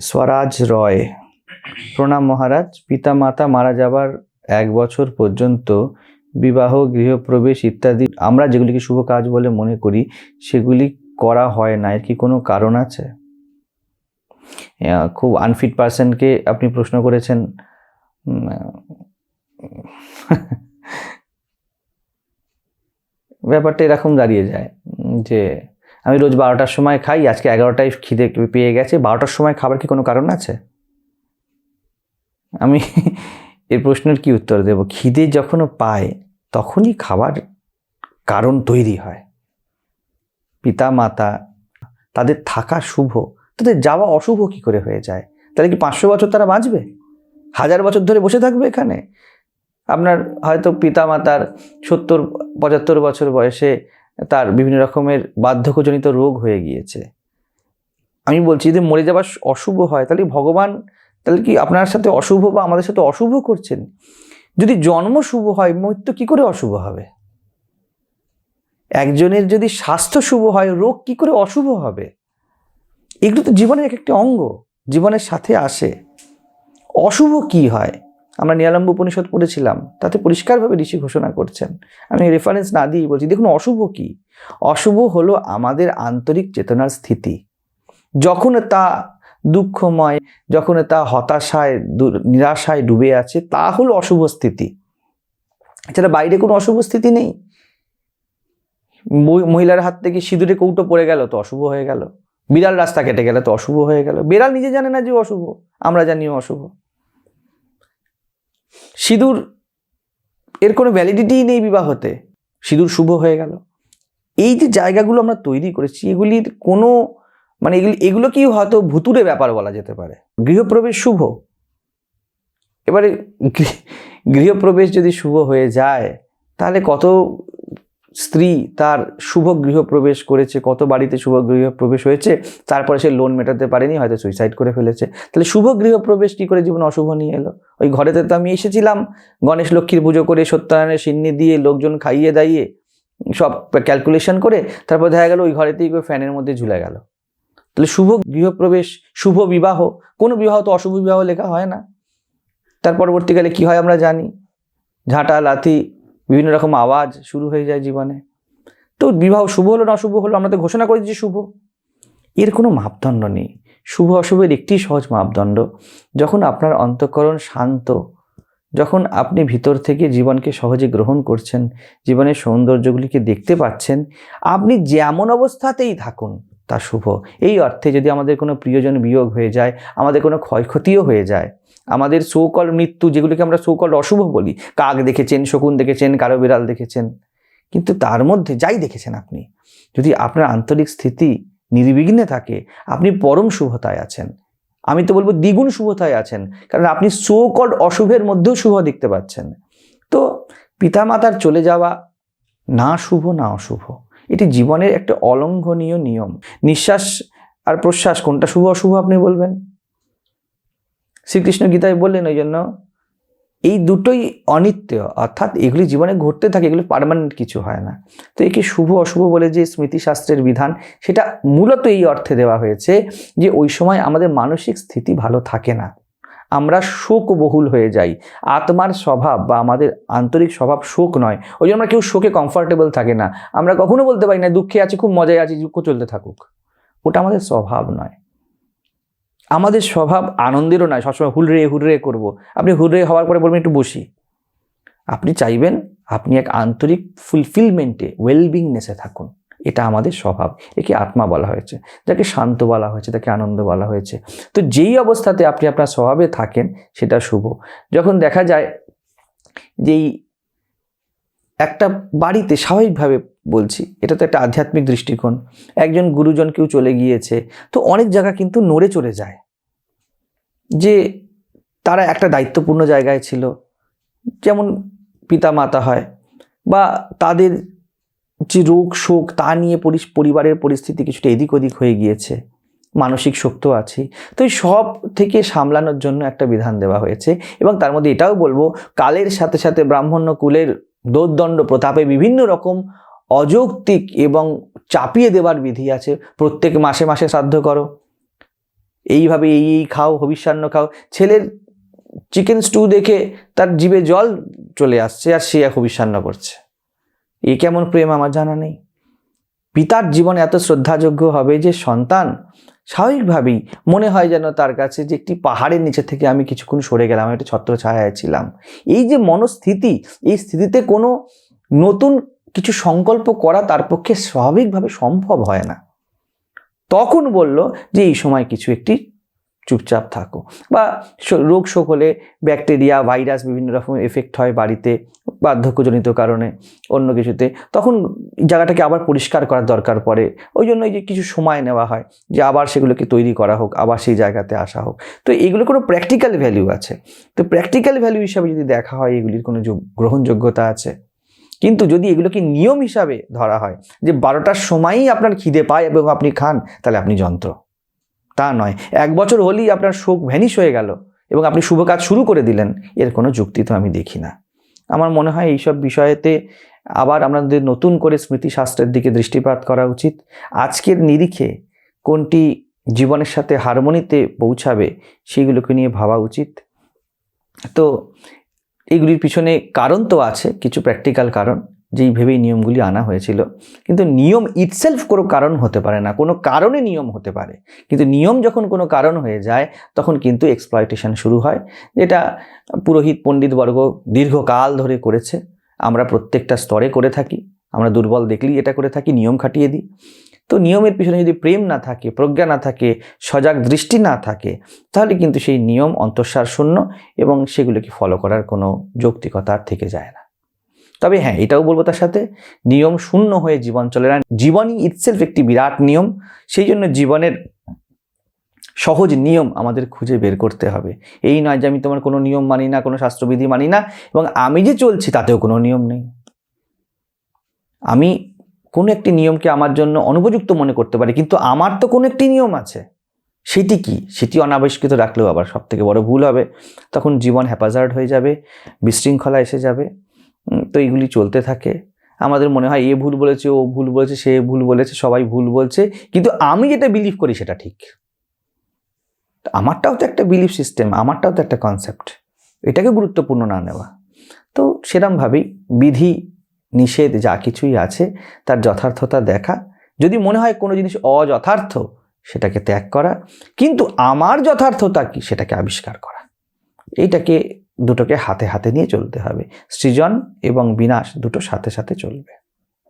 স্বরাজ রয়। প্রণাম মহারাজ পিতা মাতা মারা যাবার এক বছর পর্যন্ত বিবাহ, গৃহপ্রবেশ ইত্যাদি আমরা যেগুলিকে শুভ কাজ বলে মনে করি, সেগুলি করা হয় না। এর কি কোনো কারণ আছে? খুব আনফিট পার্সনকে আপনি প্রশ্ন করেছেন। ব্যাপারটা এরকম দাঁড়িয়ে যায় যে আমি রোজ বারোটার সময় খাই, আজকে এগারোটায় খিদে পেয়ে গেছে। বারোটার সময় খাবার কি কোনো কারণ আছে? আমি এর প্রশ্নের কি উত্তর দেব? খিদে যখন পায়, তখনই খাবার কারণ তৈরি হয়। পিতা মাতা তাদের থাকা শুভ, তাদের যাওয়া অশুভ কি করে হয়ে যায়? তাহলে কি পাঁচশো বছর তারা বাঁচবে? হাজার বছর ধরে বসে থাকবে এখানে? আপনার হয়তো পিতা মাতার সত্তর, পঁচাত্তর বছর বয়সে তার বিভিন্ন রকমের বার্ধক্যজনিত রোগ হয়ে গিয়েছে। আমি বলছি যদি মরে যাওয়া অশুভ হয়, তাহলে ভগবান, তাহলে কি আপনার সাথে অশুভ বা আমাদের সাথে অশুভ করছেন? যদি জন্ম শুভ হয়, মৃত্যু কি করে অশুভ হবে? একজনের যদি স্বাস্থ্য শুভ হয়, রোগ কি করে অশুভ হবে? এগুলো তো জীবনের এক একটি অঙ্গ, জীবনের সাথে আসে। অশুভ কি হয়? আমরা নিয়ালম্ব উপনিষদ পড়েছিলাম, তাতে পরিষ্কারভাবে ঋষি ঘোষণা করছেন। আমি রেফারেন্স না দিয়েই বলছি, দেখুন অশুভ কি? অশুভ হলো আমাদের আন্তরিক চেতনার স্থিতি। যখন তা দুঃখময়, যখন তা হতাশায় নিরাশায় ডুবে আছে, তা হলো অশুভ স্থিতি। এছাড়া বাইরে কোনো অশুভ স্থিতি নেই। মহিলার হাত থেকে সিঁদুরে কৌটো পড়ে গেল তো অশুভ হয়ে গেল। বিড়াল রাস্তা কেটে গেলে তো অশুভ হয়ে গেল। বিড়াল নিজে জানে না যে অশুভ। আমরা জানিও অশুভ। সিঁদুর, এর কোনো ভ্যালিডিটিই নেই বিবাহতে। সিঁদুর শুভ হয়ে গেল। এই যে জায়গাগুলো আমরা তৈরি করেছি, এগুলির কোনো মানে এগুলি এগুলো কি হয়তো ভুতুরে ব্যাপার বলা যেতে পারে। গৃহপ্রবেশ শুভ। এবারে গৃহপ্রবেশ যদি শুভ হয়ে যায়, তাহলে কত স্ত্রী তার শুভ গৃহপ্রবেশ করেছে, কত বাড়িতে শুভ গৃহপ্রবেশ হয়েছে, তারপরে সে লোন মেটাতে পারেনি, হয়তো সুইসাইড করে ফেলেছে। তাহলে শুভ গৃহপ্রবেশ কী করে জীবন অশুভ নিয়ে এলো? ওই ঘরেতে তো আমি এসেছিলাম, গণেশ লক্ষ্মীর পুজো করে সত্যনারায়ণের সিন্নি দিয়ে লোকজন খাইয়ে দাইয়ে সব ক্যালকুলেশন করে, তারপর দেখা গেল ওই ঘরেতেই ফ্যানের মধ্যে ঝুলে গেল। তাহলে শুভ গৃহপ্রবেশ শুভ বিবাহ, কোনো বিবাহ তো অশুভ বিবাহ লেখা হয় না। তার পরবর্তীকালে কি হয় আমরা জানি? ঝাঁটা, লাথি বিভিন্ন রকম আওয়াজ শুরু হয়ে যায় জীবনে। তো বিবাহ শুভ হলো, না অশুভ হলো, আমরা তো ঘোষণা করেছি যে শুভ। এর কোনো মাপদণ্ড নেই। শুভ অশুভের একটি সহজ মাপদণ্ড, যখন আপনার অন্তঃকরণ শান্ত, যখন আপনি ভিতর থেকে জীবনকে সহজে গ্রহণ করছেন, জীবনের সৌন্দর্যগুলিকে দেখতে পাচ্ছেন, আপনি যেমন অবস্থাতেই থাকুন তা শুভ। এই অর্থে যদি আমাদের কোনো প্রিয়জন বিয়োগ হয়ে যায়, আমাদের কোনো ক্ষয়ক্ষতিও হয়ে যায়, আমাদের সৌকল মৃত্যু যেগুলিকে আমরা সৌকল অশুভ বলি, কাক দেখেছেন, শকুন দেখেছেন কারও বিড়াল দেখেছেন, কিন্তু তার মধ্যে যাই দেখেছেন আপনি, যদি আপনার আন্তরিক স্থিতি নির্বিঘ্নে থাকে, আপনি পরম শুভতায় আছেন। আমি তো বলব দ্বিগুণ শুভতায় আছেন, কারণ আপনি সৌকল অশুভের মধ্যেও শুভ দেখতে পাচ্ছেন। তো পিতামাতার চলে যাওয়া না শুভ, না অশুভ। এটি জীবনের একটা অলঙ্ঘনীয় নিয়ম। নিঃশ্বাস আর প্রশ্বাস কোনটা শুভ, অশুভ আপনি বলবেন? শ্রীকৃষ্ণ গীতায় বললেন ওই জন্য, এই দুটোই অনিত্য, অর্থাৎ এগুলি জীবনে ঘটতে থাকে, এগুলি পার্মানেন্ট কিছু হয় না। তো একে শুভ, অশুভ বলে যে স্মৃতিশাস্ত্রের বিধান, সেটা মূলত এই অর্থে দেওয়া হয়েছে যে ওই সময় আমাদের মানসিক স্থিতি ভালো থাকে না। আমরা শোক বহুল হয়ে যাই। আত্মার স্বভাব বা আমাদের আন্তরিক স্বভাব শোক নয়। ওই জন্য আমরা কেউ শোকে কমফর্টেবল থাকে না। আমরা কখনো বলতে পারি না, দুঃখে আছি, খুব মজায় আছি, দুঃখ চলতে থাকুক। ওটা আমাদের স্বভাব নয়। আমাদের স্বভাব আনন্দেরও নয়। সবসময় হুলরে হুলরে করব। আপনি হুলরে হওয়ার পরে বলবেন, একটু বসি। আপনি চাইবেন আপনি এক আন্তরিক ফুলফিলমেন্টে ওয়েলবিংনেসে থাকুন। এটা আমাদের স্বভাব। একে আত্মা বলা হয়েছে, যাকে শান্ত বলা হয়েছে, তাকে আনন্দ বলা হয়েছে। তো যেই অবস্থাতে আপনি আপনার স্বভাবে থাকেন, সেটা শুভ। যখন দেখা যায় যেই একটা বাড়িতে স্বাভাবিকভাবে বলছি, এটা তো একটা আধ্যাত্মিক দৃষ্টিকোণ, একজন গুরুজন কেউ চলে গিয়েছে, তো অনেক জায়গা কিন্তু নড়ে চলে যায়। যে তারা একটা দায়িত্বপূর্ণ জায়গায় ছিল, যেমন পিতা মাতা হয়, বা তাদের যে রোগ, শোক, তা নিয়ে পরি- পরিবারের পরিস্থিতি কিছুটা এদিক ওদিক হয়ে গিয়েছে। মানসিক শোক তো আছেই তো এই সব থেকে সামলানোর জন্য একটা বিধান দেওয়া হয়েছে এবং তার মধ্যে এটাও বলব, কালের সাথে সাথে ব্রাহ্মণ্য কুলের দৌর্দণ্ড প্রতাপে বিভিন্ন রকম অযৌক্তিক এবং চাপিয়ে দেওয়ার বিধি আছে। প্রত্যেক মাসে মাসে শ্রাদ্ধ করো। এইভাবে এই এই খাও, হবিষ্যান্ন খাও। ছেলের চিকেন স্টু দেখে তার জিভে জল চলে আসছে আর সে এক হবিষ্যান্ন করছে। এ কেমন প্রেম আমার জানা নেই। পিতার জীবন এত শ্রদ্ধাযোগ্য হবে যে সন্তান স্বাভাবিকভাবেই মনে হয় যেন তার কাছে যে একটি পাহাড়ের নিচে থেকে আমি কিছুক্ষণ সরে গেলাম একটা ছত্র ছায়ায় ছিলাম। এই যে মনস্থিতি, এই স্থিতিতে কোনো নতুন কিছু সংকল্প করা তার পক্ষে স্বাভাবিকভাবে সম্ভব হয় না। তখন বলল যে এই সময় কিছু একটি চুপচাপ থাকো। বা রোগ শোক হলে ব্যাকটেরিয়া, ভাইরাস বিভিন্ন রকম এফেক্ট হয় বাড়িতে, বার্ধক্যজনিত কারণে, অন্য কিছুতে। তখন জায়গাটাকে আবার পরিষ্কার করার দরকার পড়ে। ওই জন্য যে কিছু সময় নেওয়া হয় যে আবার সেগুলোকে তৈরি করা হোক, আবার সেই জায়গাতে আসা হোক। তো এগুলো কোনো প্র্যাকটিক্যাল ভ্যালু আছে। তো প্র্যাকটিক্যাল ভ্যালু হিসাবে যদি দেখা হয়, এগুলির কোনো গ্রহণযোগ্যতা আছে। কিন্তু যদি এগুলোকে নিয়ম হিসাবে ধরা হয় যে বারোটার সময়ই আপনার খিদে পায় এবং আপনি খান, তাহলে আপনি যন্ত্র। তা নয়। এক বছর হলেই আপনার শোক ভ্যানিশ হয়ে গেল এবং আপনি শুভ কাজ শুরু করে দিলেন। এর কোনো যুক্তি তো আমি দেখি না। আমার মনে হয় এইসব বিষয়েতে আবার আমাদের নতুন করে স্মৃতিশাস্ত্রের দিকে দৃষ্টিপাত করা উচিত। আজকের নিরিখে কোনটি জীবনের সাথে হারমোনিতে পৌঁছাবে সেগুলোকে নিয়ে ভাবা উচিত। তো এগুলির পিছনে কারণ তো আছে, কিছু প্র্যাকটিক্যাল কারণ। যেই ভেবেই নিয়মগুলি আনা হয়েছিল। কিন্তু নিয়ম ইটসেলফ কোনো কারণ হতে পারে না, কোনো কারণে নিয়ম হতে পারে। কিন্তু নিয়ম যখন কোনো কারণ হয়ে যায়, তখন কিন্তু এক্সপ্লয়টেশন শুরু হয়। যেটা পুরোহিত পণ্ডিতবর্গ দীর্ঘকাল ধরে করেছে। আমরা প্রত্যেকটা স্তরে করে থাকি। আমরা দুর্বল দেখলেই এটা করে থাকি, নিয়ম খাটিয়ে দিই। তো নিয়মের পিছনে যদি প্রেম না থাকে, প্রজ্ঞা না থাকে, সজাগ দৃষ্টি না থাকে, তাহলে কিন্তু সেই নিয়ম অন্তঃসার শূন্য এবং সেগুলোকে ফলো করার কোনো যৌক্তিকতা থেকে যায় না। তবে হ্যাঁ এটাও বলব তার সাথে, নিয়ম শূন্য হয়ে জীবন চলে না। জীবনই ইটসেলফ একটি বিরাট নিয়ম, সেই জন্য জীবনের সহজ নিয়ম আমাদের খুঁজে বের করতে হবে। এই নয় যে আমি তোমার কোনো নিয়ম মানি না, কোনো শাস্ত্রবিধি মানি না, এবং আমি যে চলছি তাতেও কোনো নিয়ম নেই। আমি কোনো একটি নিয়মকে আমার জন্য অনুপযুক্ত মনে করতে পারি, কিন্তু আমার তো কোনো একটি নিয়ম আছে। সেটি কি? সেটি অনাবিষ্কৃত রাখলেও আবার সব থেকে বড় ভুল হবে। তখন জীবন হ্যাপাজার্ড হয়ে যাবে, বিশৃঙ্খলা এসে যাবে। তো এইগুলি চলতে থাকে। আমাদের মনে হয় এ ভুল বলেছে, ও ভুল বলেছে, সে ভুল বলেছে, সবাই ভুল বলছে। কিন্তু আমি যেটা বিলিভ করি সেটা ঠিক। আমারটাও তো একটা বিলিভ সিস্টেম আমারটাও তো একটা কনসেপ্ট এটাকে গুরুত্বপূর্ণ না নেওয়া। তো সেরমভাবেই বিধি, নিষেধ যা কিছুই আছে, তার যথার্থতা দেখা। যদি মনে হয় কোনো জিনিস অযথার্থ, সেটাকে ত্যাগ করা। কিন্তু আমার যথার্থতা কি? সেটাকে আবিষ্কার করা। এইটাকে দুটোকে হাতে হাতে নিয়ে চলতে হবে। সৃজন এবং বিনাশ দুটো সাথে সাথে চলবে।